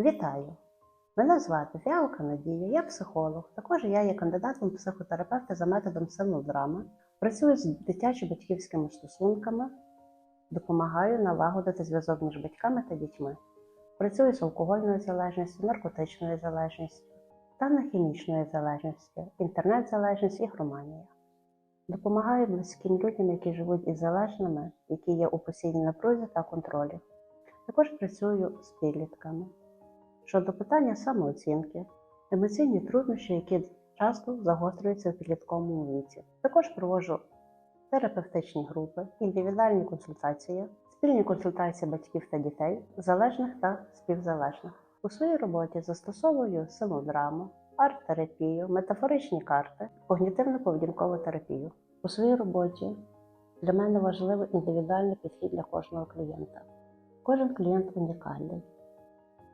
Вітаю! Мене звати Фіалка Надія, я психолог. Також я є кандидатом психотерапевта за методом синодрами. Працюю з дитячо-батьківськими стосунками, допомагаю налагодити зв'язок між батьками та дітьми. Працюю з алкогольною залежністю, наркотичною залежністю та хімічною залежністю, інтернет-залежність, ігроманія. Допомагаю близьким людям, які живуть із залежними, які є у постійній напрузі та контролі. Також працюю з підлітками щодо питання самооцінки, емоційні труднощі, які часто загострюються в підлітковому віці. Також проводжу терапевтичні групи, індивідуальні консультації, спільні консультації батьків та дітей, залежних та співзалежних. У своїй роботі застосовую синодраму, арт-терапію, метафоричні карти, когнітивно-поведінкову терапію. У своїй роботі для мене важливий індивідуальний підхід для кожного клієнта. Кожен клієнт унікальний.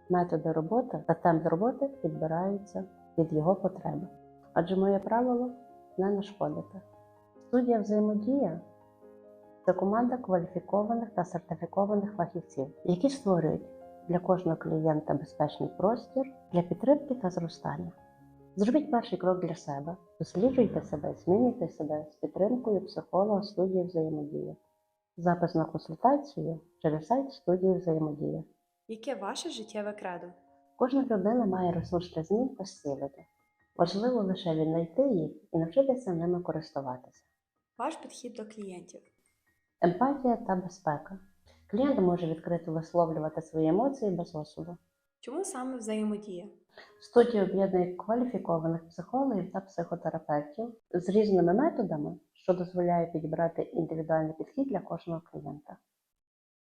Методи роботи та темп роботи підбираються під його потреби. Адже моє правило не нашкодити. Студія взаємодія це команда кваліфікованих та сертифікованих фахівців, які створюють для кожного клієнта безпечний простір для підтримки та зростання. Зробіть перший крок для себе, досліджуйте себе, змінюйте себе з підтримкою психолога студії взаємодія. Запис на консультацію через сайт студії взаємодія. Яке ваше життєве кредо? Кожна людина має ресурс для змін та зцілення. Важливо лише віднайти їх і навчитися ними користуватися. Ваш підхід до клієнтів? Емпатія та безпека. Клієнт може відкрито висловлювати свої емоції без осуду. Чому саме взаємодія? Студія об'єднує кваліфікованих психологів та психотерапевтів з різними методами, що дозволяє підібрати індивідуальний підхід для кожного клієнта.